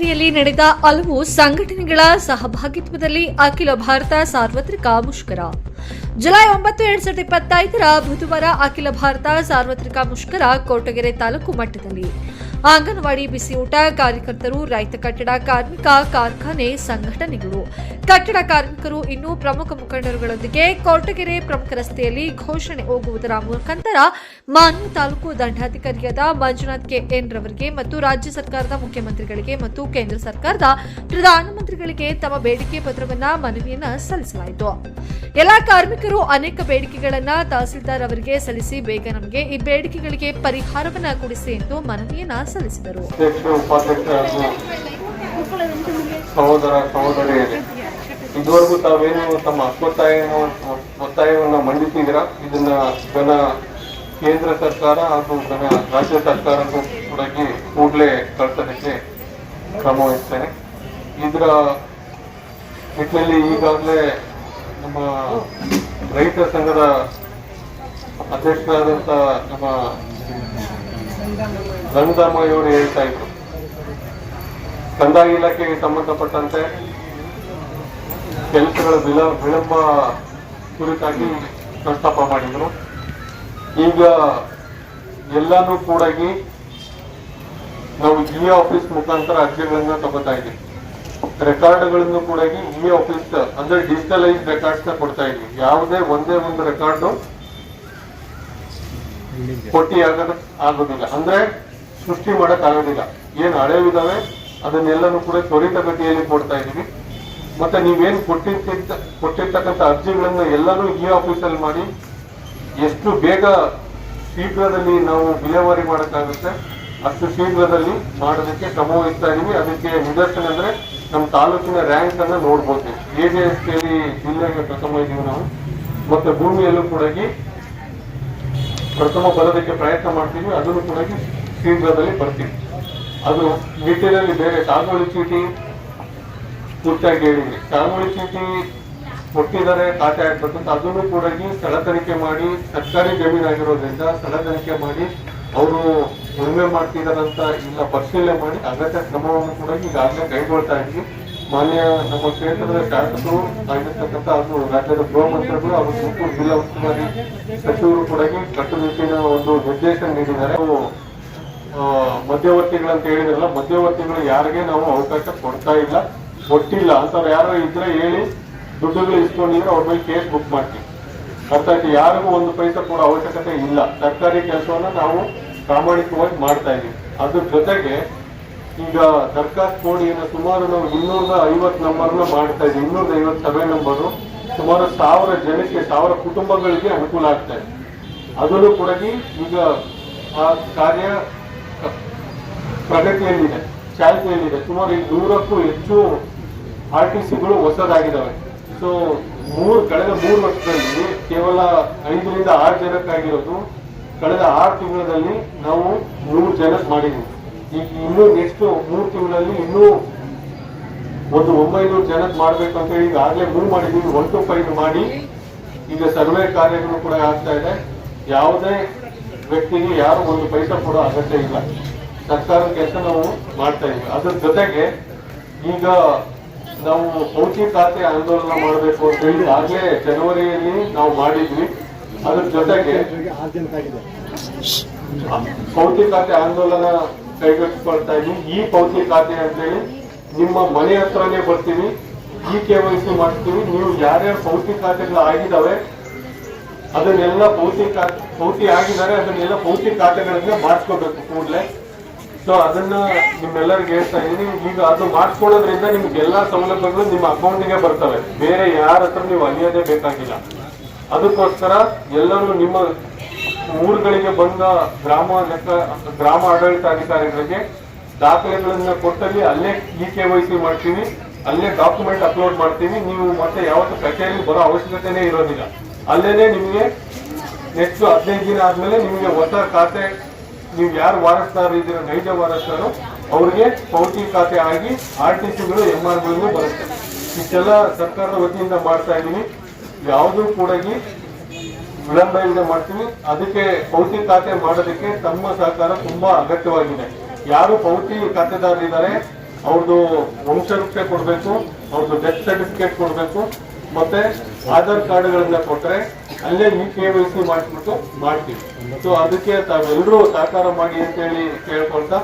ಕೊರಟಗೆರೆಯಲ್ಲಿ ನಡೆದ ಹಲವು ಸಂಘಟನೆಗಳ ಸಹಭಾಗಿತ್ವದಲ್ಲಿ ಅಖಿಲ ಭಾರತ ಸಾರ್ವತ್ರಿಕ ಮುಷ್ಕರ. ಜುಲೈ ಒಂಬತ್ತು, ಎರಡ್ ಸಾವಿರದ ಇಪ್ಪತ್ತೈದರ ಬುಧವಾರ ಅಖಿಲ ಭಾರತ ಸಾರ್ವತ್ರಿಕ ಮುಷ್ಕರ ಕೋಟಗೆರೆ ತಾಲೂಕು ಮಟ್ಟದಲ್ಲಿ. ಅಂಗನವಾಡಿ ಬಿಸಿಯೂಟ ಕಾರ್ಯಕರ್ತರು, ರೈತ ಕಟ್ಟಡ, ಕಾರ್ಮಿಕ, ಕಾರ್ಖಾನೆ, ಸಂಘಟನೆಗಳು. ಕಟ್ಟಡ ಕಾರ್ಮಿಕರು ಇನ್ನೂ ಪ್ರಮುಖ ಮುಖಂಡರುಗಳೊಂದಿಗೆ ಕೊರಟಗೆರೆ ಪ್ರಮುಖ ರಸ್ತೆಯಲ್ಲಿ ಘೋಷಣೆ ಹೋಗುವುದರ ಮುಖಾಂತರ ಮಾನ್ವಿ ತಾಲೂಕು ದಂಡಾಧಿಕಾರಿಯಾದ ಮಂಜುನಾಥ್ ಕೆ ಎನ್ ರವರಿಗೆ ಮತ್ತು ರಾಜ್ಯ ಸರ್ಕಾರದ ಮುಖ್ಯಮಂತ್ರಿಗಳಿಗೆ ಮತ್ತು ಕೇಂದ್ರ ಸರ್ಕಾರದ ಪ್ರಧಾನಮಂತ್ರಿಗಳಿಗೆ ತಮ್ಮ ಬೇಡಿಕೆ ಪತ್ರವನ್ನು ಮನವಿಯನ್ನ ಸಲ್ಲಿಸಲಾಯಿತು. ಎಲ್ಲಾ ಕಾರ್ಮಿಕರು ಅನೇಕ ಬೇಡಿಕೆಗಳನ್ನು ತಹಸೀಲ್ದಾರ್ ಅವರಿಗೆ ಸಲ್ಲಿಸಿ ಬೇಗ ನಮಗೆ ಈ ಬೇಡಿಕೆಗಳಿಗೆ ಪರಿಹಾರವನ್ನ ಕೊಡಿಸಿ ಎಂದು ಮನವಿಯನ್ನ ಸಲ್ಲಿಸಿದರು ಸಹೋದರ ಸಹೋದರಿಯರೇ, ಇದುವರೆಗೂ ತಾವೇನು ತಮ್ಮ ಒತ್ತಾಯವನ್ನು ಒತ್ತಾಯವನ್ನು ಮಂಡಿಸಿದಿರಾ ಇದನ್ನ ಜನ ಕೇಂದ್ರ ಸರ್ಕಾರ ಹಾಗೂ ಜನ ರಾಜ್ಯ ಸರ್ಕಾರಕ್ಕೂ ಕೂಡ ಕೂಡಲೇ ಕಳ್ಸೋದಕ್ಕೆ ಕ್ರಮ ವಹಿಸ್ತೇನೆ. ಇದರ ನಿಟ್ಟಿನಲ್ಲಿ ಈಗಾಗಲೇ ನಮ್ಮ ರೈತ ಸಂಘದ ಅಧ್ಯಕ್ಷರಾದಂಥ ನಮ್ಮ ರಂಗಧರ್ಮಯ್ಯವರು ಹೇಳ್ತಾ ಇದ್ರು. ಕಂದಾಯ ಇಲಾಖೆಗೆ ಸಂಬಂಧಪಟ್ಟಂತೆ ಕೆಲಸಗಳ ವಿಲ, ವಿಳಂಬ ಕುರಿತಾಗಿ ಪ್ರಸ್ತಾಪ ಮಾಡಿದ್ರು. ಈಗ ಎಲ್ಲಾನು ಕೂಡ ನಾವು ಜಿ ಆಫೀಸ್ ಮುಖಾಂತರ ಅರ್ಜಿಗಳನ್ನ ತಗೋತಾ ಇದ್ದೀವಿ. ರೆಕಾರ್ಡ್ಗಳನ್ನು ಕೂಡ ಇ ಆಫೀಸ್ ಅಂದ್ರೆ ಡಿಜಿಟಲೈಸ್ ರೆಕಾರ್ಡ್ಸ್ ಕೊಡ್ತಾ ಇದ್ವಿ ಯಾವುದೇ ಒಂದೇ ಒಂದು ರೆಕಾರ್ಡ್ ಕೊಟ್ಟಿ ಆಗದ ಆಗೋದಿಲ್ಲ. ಅಂದ್ರೆ ಸೃಷ್ಟಿ ಮಾಡಕ್ ಆಗೋದಿಲ್ಲ. ಏನ್ ಹಳೆವಿದಾವೆ, ಅದನ್ನೆಲ್ಲನೂ ಕೂಡ ತ್ವರಿತಗತಿಯಲ್ಲಿ ಕೊಡ್ತಾ ಇದೀವಿ ಮತ್ತೆ ನೀವೇನ್ ಕೊಟ್ಟಿರ್ತ ಕೊಟ್ಟಿರ್ತಕ್ಕಂಥ ಅರ್ಜಿಗಳನ್ನ ಎಲ್ಲಾನು ಈ ಆಫೀಸಲ್ಲಿ ಮಾಡಿ, ಎಷ್ಟು ಬೇಗ ಶೀಘ್ರದಲ್ಲಿ ನಾವು ವಿಲೇವಾರಿ ಮಾಡೋಕ್ಕಾಗುತ್ತೆ, ಅಷ್ಟು ಶೀಘ್ರದಲ್ಲಿ ಮಾಡೋದಕ್ಕೆ ಕ್ರಮ ವಹಿಸ್ತಾ ಇದೀವಿ ಅದಕ್ಕೆ ನಿದರ್ಶನ ಅಂದ್ರೆ ನಮ್ಮ ತಾಲೂಕಿನ ರ್ಯಾಂಕ್ ಅನ್ನ ನೋಡ್ಬೋದು. ಎಸ್ ಕೆ ಜಿಲ್ಲೆಗೆ ಪ್ರಥಮ ಇದೀವಿ ನಾವು. ಮತ್ತೆ ಭೂಮಿಯಲ್ಲೂ ಕೂಡ ಪ್ರಥಮ ಬರೋದಕ್ಕೆ ಪ್ರಯತ್ನ ಮಾಡ್ತೀವಿ, ಅದನ್ನು ಕೂಡ ಶೀಘ್ರದಲ್ಲಿ ಬರ್ತೀವಿ. ಅದು ನಿಟ್ಟಿನಲ್ಲಿ ಬೇರೆ ಕಾಗೋಳಿ ಚೀಟಿ ಪೂರ್ತಿಯಾಗಿ ಹೇಳಿದ್ವಿ ಕಾಗೋಳಿ ಚೀಟಿ ಕೊಟ್ಟಿದ್ದಾರೆ, ಖಾತೆ ಅಂತ ಅದನ್ನು ಕೂಡ ಸ್ಥಳ ತನಿಖೆ ಮಾಡಿ, ಸರ್ಕಾರಿ ಜಮೀನು ಆಗಿರೋದ್ರಿಂದ ಸ್ಥಳ ತನಿಖೆ ಮಾಡಿ, ಅವರು ಉಳುಮೆ ಮಾಡ್ತಿದಾರಂತ ಇಲ್ಲ ಪರಿಶೀಲನೆ ಮಾಡಿ, ಅಗತ್ಯ ಕ್ರಮವನ್ನು ಕೂಡ ಈಗಾಗಲೇ ಕೈಗೊಳ್ತಾ ಇದ್ವಿ ಮಾನ್ಯ ನಮ್ಮ ಕ್ಷೇತ್ರದ ಶಾಸಕರು ಆಗಿರ್ತಕ್ಕಂಥ ಅದು ರಾಜ್ಯದ ಗೃಹ ಮಂತ್ರಿಗಳು ಹಾಗೂ ತುಮಕೂರು ಜಿಲ್ಲಾ ಉಸ್ತುವಾರಿ ಸಚಿವರು ಕೂಡ ಕಟ್ಟುನಿಟ್ಟಿನ ಒಂದು ನಿರ್ದೇಶನ ನೀಡಿದ್ದಾರೆ. ಮಧ್ಯವರ್ತಿಗಳಂತ ಹೇಳಿದ್ರಲ್ಲ, ಮಧ್ಯವರ್ತಿಗಳು ಯಾರಿಗೆ ನಾವು ಅವಕಾಶ ಕೊಡ್ತಾ ಇಲ್ಲ, ಕೊಟ್ಟಿಲ್ಲ. ಅಂತವ್ರು ಯಾರು ಇದ್ರೆ ಹೇಳಿ ದುಡ್ಡುಗಳು ಇಸ್ಕೊಂಡಿದ್ರೆ ಅವ್ರ ಮೇಲೆ ಕೇಸ್ ಬುಕ್ ಮಾಡ್ತೀವಿ. ಅರ್ಥಾಯ್ತು ಯಾರಿಗೂ ಒಂದು ಪೈಸೆ ಕೊಡೋ ಅವಶ್ಯಕತೆ ಇಲ್ಲ. ಸರ್ಕಾರಿ ಕೆಲಸವನ್ನ ನಾವು ಪ್ರಾಮಾಣಿಕವಾಗಿ ಮಾಡ್ತಾ ಇದ್ದೀವಿ. ಅದ್ರ ಜೊತೆಗೆ ಈಗ ದರ್ಖಾಸ್ತ್ ಕೋಡ್ ಸುಮಾರು ನಾವು ಇನ್ನೂರ ಐವತ್ತು ನಂಬರ್ನ ಮಾಡ್ತಾ ಇದ್ದೀವಿ. ಇನ್ನೂರ ಐವತ್ತು ಸಭೆ ನಂಬರು ಸುಮಾರು ಸಾವಿರ ಜನಕ್ಕೆ, ಸಾವಿರ ಕುಟುಂಬಗಳಿಗೆ ಅನುಕೂಲ ಆಗ್ತಾ ಇದೆ. ಅದನ್ನು ಕೂಡ ಈಗ ಆ ಕಾರ್ಯ ಪ್ರಗತಿಯಲ್ಲಿದೆ, ಚಾಲ್ತಿಯಲ್ಲಿದೆ. ಸುಮಾರು ನೂರಕ್ಕೂ ಹೆಚ್ಚು ಆರ್ ಟಿ ಸಿಗಳು ಹೊಸದಾಗಿದ್ದಾವೆ. ಸೊ ಮೂರು, ಕಳೆದ ಮೂರು ವರ್ಷದಲ್ಲಿ ಕೇವಲ ಐದರಿಂದ ಆರು ಜನಕ್ಕಾಗಿರೋದು, ಕಳೆದ ಆರು ತಿಂಗಳಲ್ಲಿ ನಾವು ನೂರು ಜನಕ್ಕೆ ಮಾಡಿದ್ವಿ ಈಗ ಇನ್ನೂ ನೆಕ್ಸ್ಟ್ ಮೂರು ತಿಂಗಳಲ್ಲಿ ಇನ್ನೂ ಒಂದು ಒಂಬೈನೂರು ಜನಕ್ಕೆ ಮಾಡಬೇಕು ಅಂತ ಹೇಳಿ ಈಗಾಗಲೇ ಮೂವ್ ಮಾಡಿದ್ದೀವಿ. ಒನ್ ಟು ಫೈವ್ ಮಾಡಿ ಈಗ ಸರ್ವೆ ಕಾರ್ಯಗಳು ಕೂಡ ಆಗ್ತಾ ಇದೆ. ಯಾವುದೇ ವ್ಯಕ್ತಿಗೆ ಯಾರು ಒಂದು ಪೈಸೆ ಕೊಡೋ ಅಗತ್ಯ ಇಲ್ಲ. ಸರ್ಕಾರದ ಕೆಲಸ ನಾವು ಮಾಡ್ತಾ ಇದ್ವಿ. ಅದ್ರ ಜೊತೆಗೆ ಈಗ ನಾವು ಪೌಚಿ ಖಾತೆ ಆಂದೋಲನ ಮಾಡಬೇಕು ಅಂತ ಹೇಳಿ ಆಗ್ಲೇ ಜನವರಿಯಲ್ಲಿ ನಾವು ಮಾಡಿದ್ವಿ. ಅದ್ರ ಜೊತೆಗೆ ಪೌತಿ ಖಾತೆ ಆಂದೋಲನ ಕೈಗೆತ್ತಿಕೊಳ್ತಾ ಇದ್ವಿ ಈ ಪೌತಿ ಖಾತೆ ಅಂತೇಳಿ ನಿಮ್ಮ ಮನೆ ಹತ್ರನೇ ಬರ್ತೀವಿ. ಈ ಕೆ ವೈ ಸಿ ಮಾಡ್ತೀವಿ. ನೀವು ಯಾರ್ಯಾರು ಪೌತಿ ಖಾತೆಗಳು ಆಗಿದಾವೆ ಅದನ್ನೆಲ್ಲ ಪೌತಿ ಪೌತಿ ಆಗಿದ್ದಾರೆ, ಅದನ್ನೆಲ್ಲ ಪೌತಿ ಖಾತೆಗಳನ್ನ ಮಾಡಿಸ್ಕೋಬೇಕು ಕೂಡಲೇ. ಸೊ ಅದನ್ನ ನಿಮ್ಮೆಲ್ಲರಿಗೆ ಹೇಳ್ತಾ ಇದ್ದೀನಿ. ಈಗ ಅದು ಮಾಡಿಸ್ಕೊಳ್ಳೋದ್ರಿಂದ ನಿಮ್ಗೆಲ್ಲಾ ಸೌಲಭ್ಯಗಳು ನಿಮ್ಮ ಅಕೌಂಟಿಗೆ ಬರ್ತವೆ. ಬೇರೆ ಯಾರ ಹತ್ರ ನೀವು ಅಲಿಯೋದೇ ಬೇಕಾಗಿಲ್ಲ. ಅದಕ್ಕೋಸ್ಕರ ಎಲ್ಲರೂ ನಿಮ್ಮ ಊರುಗಳಿಗೆ ಬಂದ ಗ್ರಾಮ ಲೆಕ್ಕ, ಗ್ರಾಮ ಆಡಳಿತಾಧಿಕಾರಿಗಳಿಗೆ ದಾಖಲೆಗಳನ್ನ ಕೊಟ್ಟಲ್ಲಿ ಅಲ್ಲೇ ಇ ಕೆ ವೈ ಸಿ ಮಾಡ್ತೀವಿ. ಅಲ್ಲೇ ಡಾಕ್ಯುಮೆಂಟ್ ಅಪ್ಲೋಡ್ ಮಾಡ್ತೀವಿ. ನೀವು ಮತ್ತೆ ಯಾವತ್ತೂ ಕಚೇರಿಗೆ ಬರೋ ಅವಶ್ಯಕತೆನೇ ಇರೋದಿಲ್ಲ. ಅಲ್ಲೇನೆ ನಿಮಗೆ ನೆಕ್ಸ್ಟ್ ಹದಿನೈದು ದಿನ ಆದ್ಮೇಲೆ ನಿಮಗೆ ಹೊಸ ಖಾತೆ, ನೀವು ಯಾರು ವಾರಸ್ದಾರ ಇದ್ದೀರ, ನೈಜ ವಾರಸ್ದಾರು, ಅವ್ರಿಗೆ ಪೌಟಿ ಖಾತೆ ಆಗಿ ಆರ್ ಟಿ ಸಿಗಳು ಎಂ ಆರ್ ಬರುತ್ತೆ. ಇಷ್ಟೆಲ್ಲ ಸರ್ಕಾರದ ವತಿಯಿಂದ ಮಾಡ್ತಾ ಇದ್ದೀನಿ. ಯಾವುದೂ ಕೂಡ ವಿಳಂಬ ಇಲ್ಲದೆ ಮಾಡ್ತೀವಿ ಅದಕ್ಕೆ ಪೌತಿ ಖಾತೆ ಮಾಡೋದಕ್ಕೆ ತಮ್ಮ ಸಹಕಾರ ತುಂಬಾ ಅಗತ್ಯವಾಗಿದೆ. ಯಾರು ಪೌತಿ ಖಾತೆದಾರರಿದ್ದಾರೆ, ಅವ್ರದ್ದು ವಂಶವೃಕ್ಷ ಕೊಡಬೇಕು, ಅವ್ರದ್ದು ಡೆತ್ ಸರ್ಟಿಫಿಕೇಟ್ ಕೊಡಬೇಕು, ಮತ್ತೆ ಆಧಾರ್ ಕಾರ್ಡ್ಗಳನ್ನ ಕೊಟ್ಟರೆ ಅಲ್ಲೇ ಇ ಕೆ ವೈ ಸಿ ಮಾಡಿಸ್ಬಿಟ್ಟು ಮಾಡ್ತೀವಿ. ಸೊ ಅದಕ್ಕೆ ತಾವೆಲ್ಲರೂ ಸಹಕಾರ ಮಾಡಿ ಅಂತೇಳಿ ಕೇಳ್ಕೊಳ್ತಾ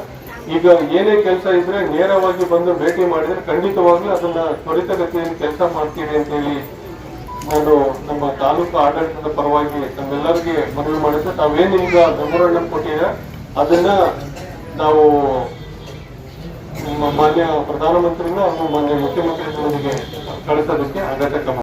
ಈಗ ಏನೇ ಕೆಲಸ ಇದ್ರೆ ನೇರವಾಗಿ ಬಂದು ಭೇಟಿ ಮಾಡಿದ್ರೆ ಖಂಡಿತವಾಗ್ಲೂ ಅದನ್ನ ತ್ವರಿತಗತಿಯಲ್ಲಿ ಕೆಲಸ ಮಾಡ್ತೀವಿ ಅಂತೇಳಿ ನಾನು ನಮ್ಮ ತಾಲೂಕು ಆಡಳಿತದ ಪರವಾಗಿ ತಮ್ಮೆಲ್ಲರಿಗೆ ಮನವಿ ಮಾಡಿದ್ರೆ ತಾವೇನು ಈಗ ಮೆಮೊರಾಂಡಮ್ ಕೊಟ್ಟಿದ್ರೆ ಅದನ್ನ ನಾವು ನಮ್ಮ ಮಾನ್ಯ ಪ್ರಧಾನಮಂತ್ರಿನ ಹಾಗೂ ಮಾನ್ಯ ಮುಖ್ಯಮಂತ್ರಿಗಳೊಂದಿಗೆ ಕಳಿಸೋದಕ್ಕೆ ಅಗತ್ಯ ಕ್ರಮ.